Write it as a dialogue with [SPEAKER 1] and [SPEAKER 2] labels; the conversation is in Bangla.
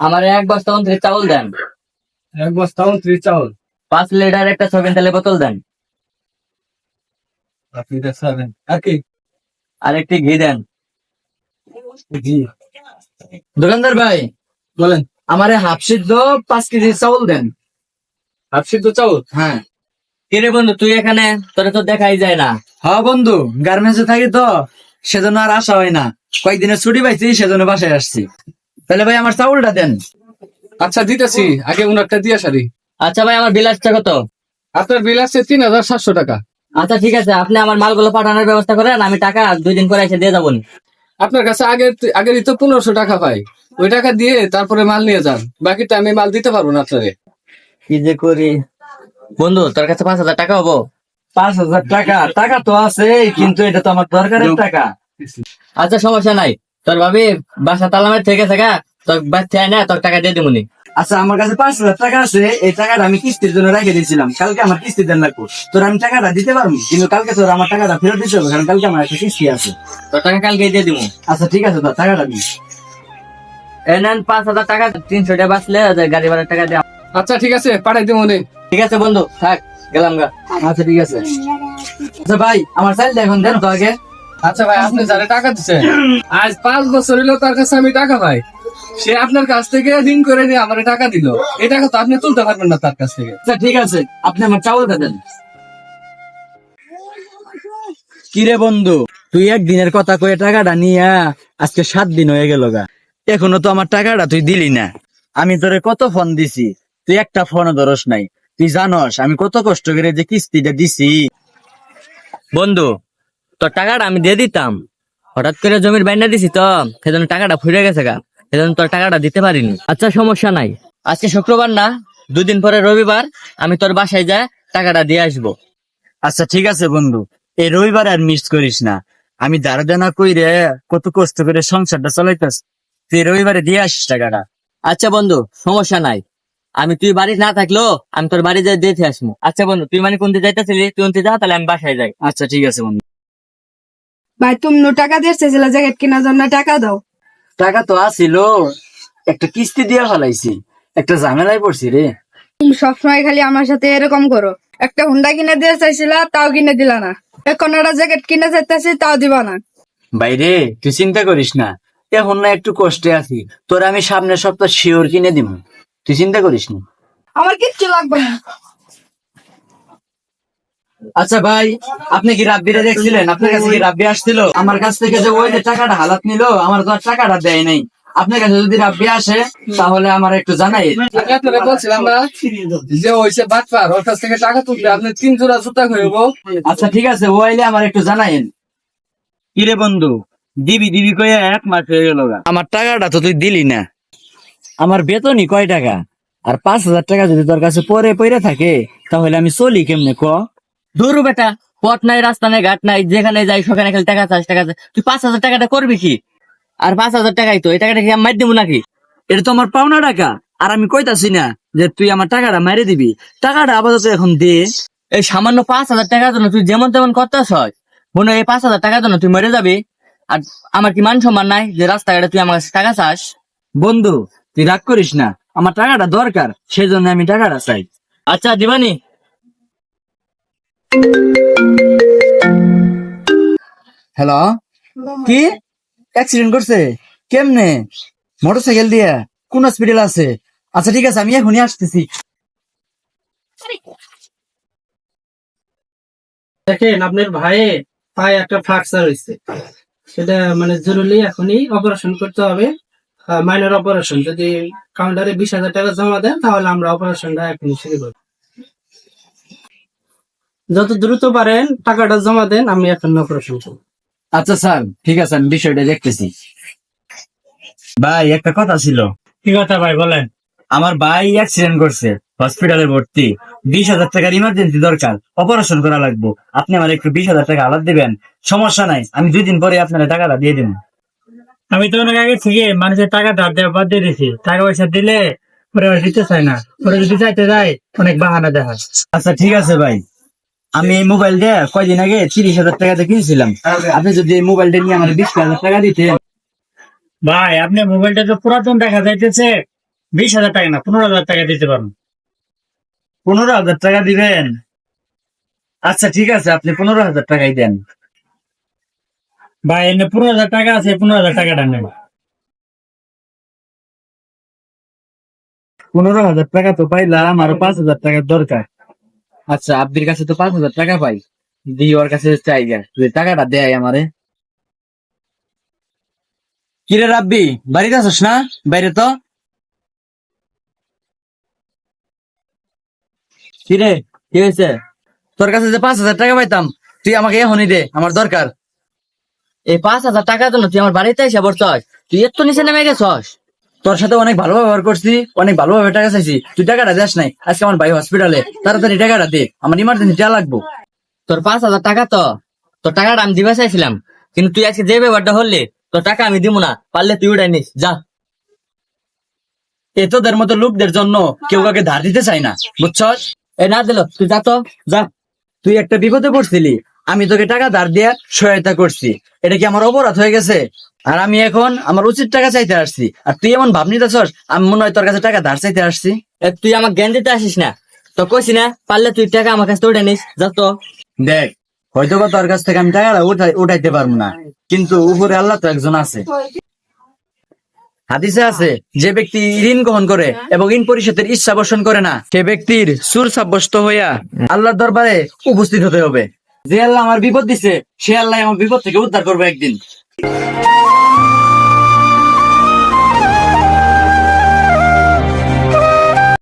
[SPEAKER 1] আমার এক বস্তা উনত্রিশ চাউল দেন।
[SPEAKER 2] এক বস্তা উনত্রিশ চাউল।
[SPEAKER 1] পাঁচ লিটার একটা সবিন তেলের বোতল দেন।
[SPEAKER 2] আর কি?
[SPEAKER 1] আর একটি ঘি দেন।
[SPEAKER 3] দোকানদার ভাই
[SPEAKER 2] বলেন।
[SPEAKER 3] আমারে হাফ সিদ্ধ পাঁচ কেজি চাউল দেন।
[SPEAKER 2] হাফ সিদ্ধ চাউল?
[SPEAKER 3] হ্যাঁ।
[SPEAKER 1] কিরে বন্ধু তুই এখানে? তোরে তো দেখাই যায় না।
[SPEAKER 3] হ্যাঁ বন্ধু গার্মেন্টসে থাকি তো সেজন্য আর আসা হয় না। কয়েকদিনের ছুটি পাইছি সেজন্য বাসায় আসছি। তাহলে ভাই আমার চাউলটা দেন।
[SPEAKER 2] আচ্ছা দিতেছি। আগে উনারটা দিয়ে সারি।
[SPEAKER 1] আচ্ছা ভাই আমার বিলাসটা কত?
[SPEAKER 2] আপনার বিল আছে তিন হাজার সাতশো টাকা।
[SPEAKER 1] আচ্ছা ঠিক আছে। আপনি আমার মালগুলো পাঠানোর ব্যবস্থা করেন আমি টাকা দুই দিন পরে এসে দিয়ে যাব।
[SPEAKER 2] আপনার কাছে আগের আগেরই তো পনেরোশো টাকা পাই। ওই টাকা দিয়ে তারপরে মাল নিয়ে যান। বাকিটা আমি মাল দিতে পারব না আপনারে।
[SPEAKER 1] কি যে করি? বন্ধু তোর কাছে পাঁচ হাজার টাকা হব।
[SPEAKER 3] পাঁচ হাজার টাকা। টাকা তো আছে কিন্তু এটা তো আমার দরকারের টাকা।
[SPEAKER 1] আচ্ছা সমস্যা নাই। তোর ভাবি বাসা তালামের থেকে থাকা তোর বাচ্চা না তোর টাকা দিয়ে দিবনি
[SPEAKER 3] আচ্ছা আমার কাছে পাঁচ হাজার টাকা আছে এই টাকাটা আমি কিস্তির জন্য রেখে দিয়েছিলাম। কালকে আমার কিস্তি দেন লাগবো। তোর আমি টাকাটা দিতে পারব কিন্তু কালকে তোর আমার টাকাটা ফেরত দিতে হবে কারণ কালকে আমার একটা কিস্তি আছে।
[SPEAKER 1] তোর টাকা কালকে দিয়ে দিব
[SPEAKER 3] আচ্ছা ঠিক আছে তোর টাকাটা দিস
[SPEAKER 1] এই নেন পাঁচ হাজার টাকা তিনশো টাকা বাঁচলে গাড়ি ভাড়ার টাকা দিয়ে
[SPEAKER 2] আচ্ছা ঠিক আছে পাঠাই দিব
[SPEAKER 1] ঠিক আছে বন্ধু থাক গেলাম গা।
[SPEAKER 3] আচ্ছা ঠিক আছে। আচ্ছা ভাই আমার চাইলটা এখন দেন তো আগে।
[SPEAKER 2] আচ্ছা ভাই আপনি যারা টাকা দিচ্ছেন আজ পাঁচ বছর হলো তার কাছে আমি টাকা পাই। সে আপনার কাছ থেকে ঋণ করে নিয়ে আমার টাকা দিল। এই টাকা তো আপনি তুলতে পারবেন না তার কাছ থেকে।
[SPEAKER 3] আচ্ছা ঠিক আছে আপনি আমার চাউলটা দেন। কিরে বন্ধু তুই একদিনের কথা কয়ে টাকাটা নিয়া আজকে সাত দিন হয়ে গেল গা। এখনও তো আমার টাকাটা তুই দিলি না। আমি তোরে কত ফোন দিছি তুই একটা ফোনও ধরস নাই। তুই জানস আমি কত কষ্ট করে যে কিস্তিটা দিছি।
[SPEAKER 1] বন্ধু তোর টাকাটা আমি দিয়ে দিতাম। হঠাৎ করে জমির বাইনা দিছি তো সেজন্য টাকাটা ফুরে গেছে গা সেজন্য তোর টাকাটা দিতে পারিনি। আচ্ছা সমস্যা নাই। আজকে শুক্রবার না দুদিন পরে রবিবার আমি তোর বাসায় যা টাকাটা দিয়ে আসব।
[SPEAKER 3] আচ্ছা ঠিক আছে বন্ধু এই রবিবার আর মিস করিস না। আমি দাঁড়া দানা কই রে কত কষ্ট করে সংসারটা চালাইতাস। তুই রবিবারে দিয়ে আসিস টাকাটা।
[SPEAKER 1] আচ্ছা বন্ধু সমস্যা নাই। আমি তুই বাড়ি না থাকল আমি তোর বাড়ি যাই দেখে আসব। আচ্ছা বন্ধু তুই মানে কোনতে যাইতেছিলি তুই যা তাহলে আমি বাসায় যাই।
[SPEAKER 3] আচ্ছা ঠিক আছে বন্ধু।
[SPEAKER 4] ভাই তুমি টাকা দিয়ে দিয়েছিল জ্যাকেট কেনার জন্য টাকা দাও।
[SPEAKER 3] টাকা তো আসিল একটা কিস্তি দিয়ে ফেলাইছি একটা ঝামেলায় পড়ছি রে।
[SPEAKER 4] তুমি সবসময় খালি আমার সাথে এরকম করো। একটা হুন্ডা কিনে দিয়ে চাইছিল তাও কিনে দিলা না। এখন একটা জ্যাকেট কিনে চাইতেছি তাও দিবা না।
[SPEAKER 3] বাইরে তুই চিন্তা করিস না। এখন না একটু কষ্টে আছি তোর আমি সামনের সপ্তাহ শিওর কিনে দিব তুই চিন্তা করিস না।
[SPEAKER 4] আমার কিচ্ছু লাগবে না।
[SPEAKER 3] আচ্ছা ভাই আপনি কি রাব্বিরে দেখছিলেন? আপনার কাছে কি রাব্বি আসছিল? আমার কাছ থেকে যে ওই যে টাকাটা হালাত নিল আমার তো আর টাকাটা দেয় নাই। আপনার কাছে যদি রাব্বি আসে তাহলে আমার একটু জানাই।
[SPEAKER 2] আপনারা বলছিলাম না যে ওইসে বাটপার ওর কাছ থেকে টাকা তুলতে আপনি তিন জোড়া জুতা হইব
[SPEAKER 3] আচ্ছা ঠিক আছে ও আইলে আমার একটু জানাইন কিরে বন্ধু দিবি দিবি কয়ে এক মাস হয়ে গেল আমার টাকাটা তো তুই দিলি না। আমার বেতনই কয় টাকা? আর পাঁচ হাজার টাকা যদি তোর কাছে পরে পরে থাকে তাহলে আমি চলি কেমনে ক?
[SPEAKER 1] দূর বেটা, পথ নাই, রাস্তা নাই, ঘাট নাই, যেখানে যাই সেখানে খালি টাকা চাস, টাকা। তুই পাঁচ হাজার টাকাটা করবি কি? আর পাঁচ হাজার টাকাই তো, এই টাকাটা কি আমি মার দিব নাকি?
[SPEAKER 3] এটা তো আমার পাওনা টাকা। আর আমি কইতাছি না যে তুই আমার টাকাটা মেরে দিবি। টাকাটা আপাতত এখন দে।
[SPEAKER 1] এই সামান্য পাঁচ হাজার টাকার জন্য তুই যেমন তেমন করতেছ, মনে এই পাঁচ হাজার টাকার জন্য তুই মরে যাবি। আর আমার কি মান সম্মান নাই যে রাস্তাঘাটে তুই আমার কাছে টাকা চাস?
[SPEAKER 3] বন্ধু, তুই রাগ করিস না। আমার টাকাটা দরকার সেই জন্য আমি টাকাটা চাই।
[SPEAKER 1] আচ্ছা দিবানি।
[SPEAKER 3] হ্যালো কি? অ্যাক্সিডেন্ট করছে? কেমনে? মোটরসাইকেল দিয়ে? কোন হসপিটাল আছে? আচ্ছা ঠিক আছে আমি এখনই আসতেছি।
[SPEAKER 5] দেখেন আপনার ভাইয়ে পায়ে একটা ফ্র্যাকচার হয়েছে। সেটা মানে জরুরি এখনই অপারেশন করতে হবে। মাইনর অপারেশন যদি কাউন্টারে বিশ হাজার টাকা জমা দেন তাহলে আমরা অপারেশনটা এখনই শুরু করব। যত দ্রুত পারেন টাকাটা জমা দেন আমি এখন অপারেশন করব।
[SPEAKER 3] আচ্ছা স্যার ঠিক আছে আমি বিষয়টা দেখতেছি। ভাই একটা কথা ছিল।
[SPEAKER 5] কি কথা ভাই বলেন।
[SPEAKER 3] আমার ভাই অ্যাক্সিডেন্ট করছে হসপিটালে ভর্তি। বিশ হাজার টাকার ইমার্জেন্সি দরকার অপারেশন করা লাগবে। আপনি আমার একটু বিশ হাজার টাকা আলাদ দিবেন। সমস্যা নাই আমি দুই দিন পরে আপনার টাকাটা দিয়ে দেবো।
[SPEAKER 5] আমি তো অনেক আগে থেকে মানুষের টাকা ধার দেওয়া বাদ দিয়ে দিছি। টাকা পয়সা দিলে পরে দিতে চায় না। পরে যদি চাইতে যায় অনেক বাহানা দেখা
[SPEAKER 3] আচ্ছা ঠিক আছে ভাই। আমি এই মোবাইল দিয়ে কয়দিন আগে তিরিশ হাজার টাকাতে কিনছিলাম। আপনি যদি এই মোবাইলটা নিয়ে আমার বিশ হাজার টাকা দিতেন।
[SPEAKER 5] ভাই আপনি মোবাইলটা তো পুরাতন দেখা যাইতেছে।
[SPEAKER 3] বিশ হাজার টাকা না পনেরো হাজার টাকা দিতে পারেন। পনেরো হাজার টাকা দিবেন? আচ্ছা ঠিক আছে আপনি পনেরো হাজার টাকাই দেন। ভাই এনে পনেরো হাজার টাকা আছে পনেরো হাজার টাকাটা নেব পনেরো হাজার টাকা তো পাইলাম আরও পাঁচ হাজার টাকার দরকার।
[SPEAKER 1] আচ্ছা আব্দির কাছে তো পাঁচ হাজার টাকা পাই। দি ওর কাছে চাই তুই টাকাটা দেয় আমারে।
[SPEAKER 3] কিরে রাব্বি, বাড়িতে আছিস না? বাইরে তো।
[SPEAKER 1] কিরে, কি হয়েছে?
[SPEAKER 3] তোর কাছে যে পাঁচ হাজার টাকা পাইতাম, তুই আমাকে এখনই দে, আমার দরকার।
[SPEAKER 1] এই পাঁচ হাজার টাকার জন্য তুই আমার বাড়িতে এসে পড়ছস তুই এত নিচে নেমে গেছস?
[SPEAKER 3] তোর সাথে অনেক ভালো ব্যবহার করছি, অনেক ভালোভাবে টাকা চাইছি। তুই টাকাটা দেস নাই। আজকে আমার ভাই হসপিটালে তাড়াতাড়ি টাকাটা দে। আমার ইমার্জেন্সি টাকা লাগবো।
[SPEAKER 1] তোর পাঁচ হাজার টাকা তো। তোর টাকাটা আমি দিবা চাইছিলাম। কিন্তু তুই আজকে যে ব্যাপারটা হলে তোর টাকা আমি দিব না। পারলে তুই উঠাই নিস। যা।
[SPEAKER 3] এ তোদের মতো লোকদের জন্য কেউ কাউকে ধার দিতে চাই না। বুঝছস?
[SPEAKER 1] এ না দিল, তুই যা তো। যা।
[SPEAKER 3] তুই একটা বিপদে পড়ছিলি। আমি তোকে টাকা ধার দিয়ে সহায়তা করছি। এটা কি আমার অপরাধ হয়ে গেছে? আর আমি এখন আমার উচিত টাকা চাইতে আসছি। আর তুই এমন ভাব নিতেছস আমি মনে হয় তোর কাছে টাকা ধার চাইতে আসছি।
[SPEAKER 1] এ তুই আমার জ্ঞান দিতে আসিস না? তো কইছি না পারলে তুই টাকা আমার কাছে উঠে নিস যা তো।
[SPEAKER 3] দেখ হয়তো বা তোর কাছ থেকে আমি টাকাটা উঠাই উঠাইতে পারব না কিন্তু উপরে আল্লাহ তো একজন আছে। হাদিসে আছে যে ব্যক্তি ঋণ গ্রহণ করে এবং ঋণ পরিশোধের ইচ্ছা পোষণ করে না সে ব্যক্তির সুর সাব্যস্ত হইয়া আল্লাহর দরবারে উপস্থিত হতে হবে। যে আল্লাহ আমার বিপদ দিছে সে আল্লাহ আমার বিপদ থেকে উদ্ধার করবে একদিন।